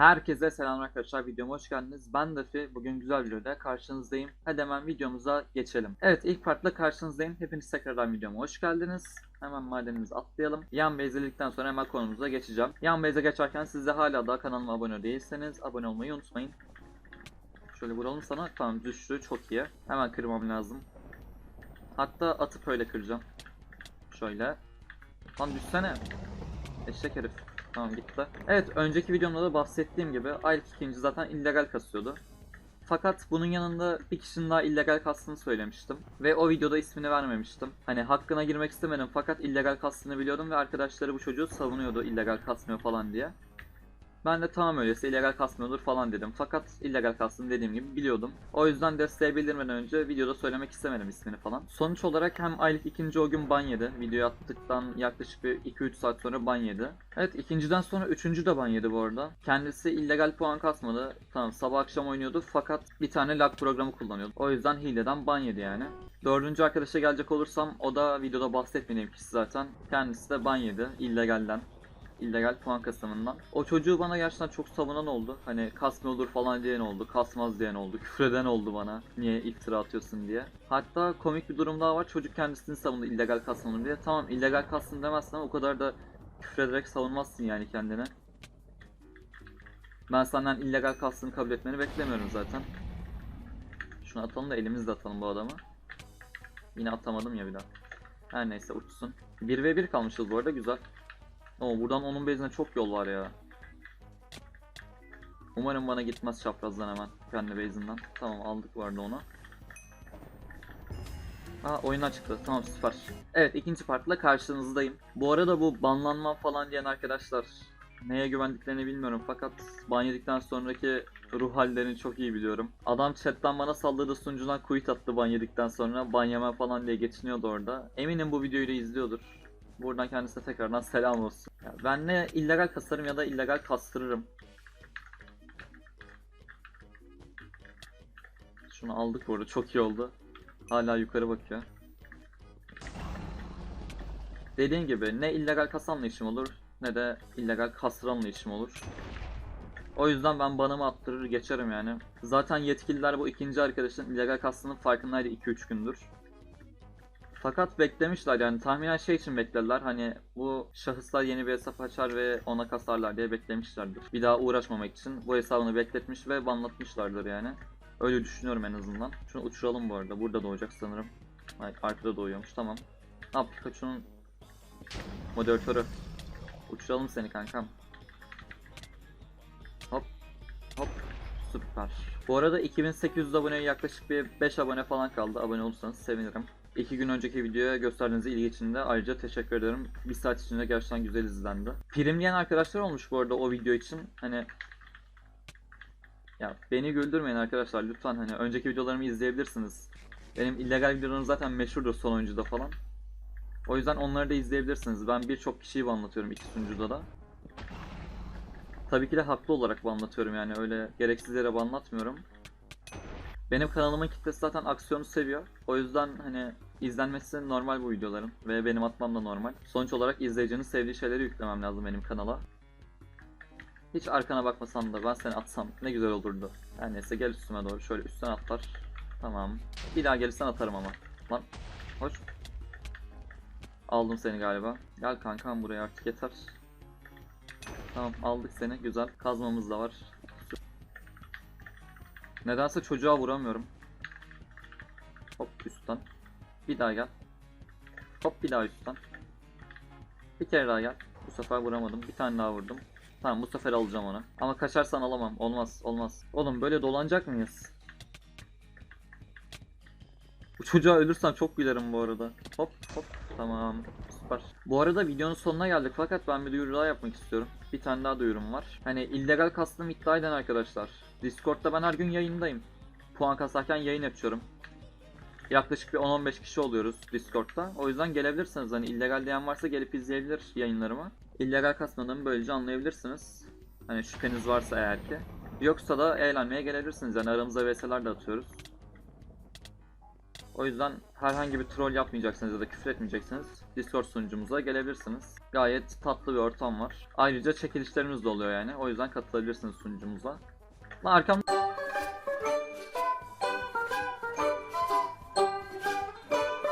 Herkese selam arkadaşlar videoma hoş geldiniz. Ben Dafi. Bugün güzel bir videoda karşınızdayım. Hadi hemen videomuza geçelim. Evet ilk partla karşınızdayım. Hepiniz tekrardan videoma hoş geldiniz. Hemen madenimizi atlayalım. Yan base'ledikten sonra hemen konumuza geçeceğim. Yan base'e geçerken siz de hala daha kanalıma abone değilseniz abone olmayı unutmayın. Şöyle vuralım sana. Tamam düştü çok iyi. Hemen kırmam lazım. Hatta atıp öyle kıracağım. Şöyle. Lan düşsene. Eşek herif. Tamam gitti. Evet önceki videomda da bahsettiğim gibi aylık ikinci zaten illegal kasıyordu. Fakat bunun yanında bir kişinin daha illegal kastığını söylemiştim. Ve o videoda ismini vermemiştim. Hani hakkına girmek istemedim fakat illegal kastığını biliyordum ve arkadaşları bu çocuğu savunuyordu illegal kasmıyor falan diye. Ben de tamam öyleyse illegal kasmıyordur falan dedim. Fakat illegal kastığını dediğim gibi biliyordum. O yüzden desteğe bildirmeden önce videoda söylemek istemedim ismini falan. Sonuç olarak hem aylık ikinci o gün ban yedi. Videoyu attıktan yaklaşık bir 2-3 saat sonra ban yedi. Evet ikinciden sonra üçüncü de ban yedi bu arada. Kendisi illegal puan kasmadı. Tamam sabah akşam oynuyordu fakat bir tane lag programı kullanıyordu. O yüzden hileden ban yedi yani. Dördüncü arkadaşa gelecek olursam o da videoda bahsetmediğim kişi zaten. Kendisi de ban yedi illegalden illegal puan kasımından. O çocuğu bana gerçekten çok savunan oldu. Hani kasmıyordur falan diyen oldu, kasmaz diyen oldu, küfreden oldu bana. Niye iftira atıyorsun diye. Hatta komik bir durum daha var. Çocuk kendisini savundu illegal kasmanın diye. Tamam illegal kastın demezsin ama o kadar da küfrederek savunmazsın yani kendine. Ben senden illegal kastını kabul etmeni beklemiyorum zaten. Şunu atalım da elimizle atalım bu adamı. Yine atamadım ya bir daha. Her neyse uçsun. 1 ve 1 kalmışız bu arada güzel. Ama buradan onun bezine çok yol var ya. Umarım bana gitmez çaprazdan hemen. Kendi base'inden. Tamam aldık vardı onu. Aa oyundan çıktı. Tamam süper. Evet ikinci partla karşınızdayım. Bu arada bu banlanma falan diyen arkadaşlar neye güvendiklerini bilmiyorum fakat ban yedikten sonraki ruh hallerini çok iyi biliyorum. Adam chatten bana saldırdı sunucudan quit attı ban yedikten sonra ban falan diye geçiniyordu orada. Eminim bu videoyu da izliyordur. Buradan kendisine tekrardan selam olsun. Ya ben ne illegal kasarım ya da illegal kastırırım. Şunu aldık bu arada çok iyi oldu. Hala yukarı bakıyor. Dediğim gibi ne illegal kasanla işim olur ne de illegal kastıranla işim olur. O yüzden ben banımı attırır geçerim yani. Zaten yetkililer bu ikinci arkadaşın illegal kastının farkındaydı 2-3 gündür. Fakat beklemişler yani tahminen şey için beklediler hani bu şahıslar yeni bir hesap açar ve ona kasarlar diye beklemişlerdir. Bir daha uğraşmamak için bu hesabını bekletmiş ve banlatmışlardır yani. Öyle düşünüyorum en azından. Şunu uçuralım bu arada. Burada doğacak sanırım. Hayır arkada doğuyormuş tamam. Ha Pikachu'nun moderatörü. Uçuralım seni kankam. Hop hop süper. Bu arada 2800 aboneye yaklaşık bir 5 abone falan kaldı. Abone olursanız sevinirim. 2 gün önceki videoya gösterdiğiniz ilgi için de ayrıca teşekkür ederim. Bir saat içinde gerçekten güzel izlendi. Primleyen arkadaşlar olmuş bu arada o video için. Hani ya beni güldürmeyin arkadaşlar lütfen hani önceki videolarımı izleyebilirsiniz. Benim illegal videolarım zaten meşhurdur son oyuncuda falan. O yüzden onları da izleyebilirsiniz. Ben birçok kişiyi anlatıyorum iki sunucuda da. Tabii ki de haklı olarak anlatıyorum yani öyle gereksiz yere anlatmıyorum. Benim kanalımın kitlesi zaten aksiyonu seviyor. O yüzden hani izlenmesi normal bu videoların ve benim atmam da normal. Sonuç olarak izleyicinin sevdiği şeyleri yüklemem lazım benim kanala. Hiç arkana bakmasan da ben seni atsam ne güzel olurdu. Her neyse gel üstüme doğru şöyle üstten atlar. Tamam. Bir daha gelirsen atarım ama. Lan hoş. Aldım seni galiba. Gel kankam buraya artık yeter. Tamam aldık seni güzel. Kazmamız da var. Nedense çocuğa vuramıyorum. Hop üstten. Bir daha gel. Hop bir daha üstten. Bir kere daha gel. Bu sefer vuramadım. Bir tane daha vurdum. Tamam bu sefer alacağım onu. Ama kaçarsan alamam. Olmaz olmaz. Oğlum böyle dolanacak mıyız? Bu çocuğa ölürsem çok gülerim bu arada. Hop hop tamam süper. Bu arada videonun sonuna geldik fakat ben bir duyuru daha yapmak istiyorum. Bir tane daha duyurum var. Hani illegal kastım iddia eden arkadaşlar. Discord'da ben her gün yayındayım. Puan kasarken yayın yapıyorum. Yaklaşık bir 10-15 kişi oluyoruz Discord'da. O yüzden gelebilirsiniz. Hani illegal diyen varsa gelip izleyebilir yayınlarımı. İllegal kasmadığımı böylece anlayabilirsiniz. Hani şüpheniz varsa eğer ki. Yoksa da eğlenmeye gelebilirsiniz. Yani aramıza VS'ler de atıyoruz. O yüzden herhangi bir troll yapmayacaksınız ya da küfür etmeyeceksiniz. Discord sunucumuza gelebilirsiniz. Gayet tatlı bir ortam var. Ayrıca çekilişlerimiz de oluyor yani. O yüzden katılabilirsiniz sunucumuza. Lan arkam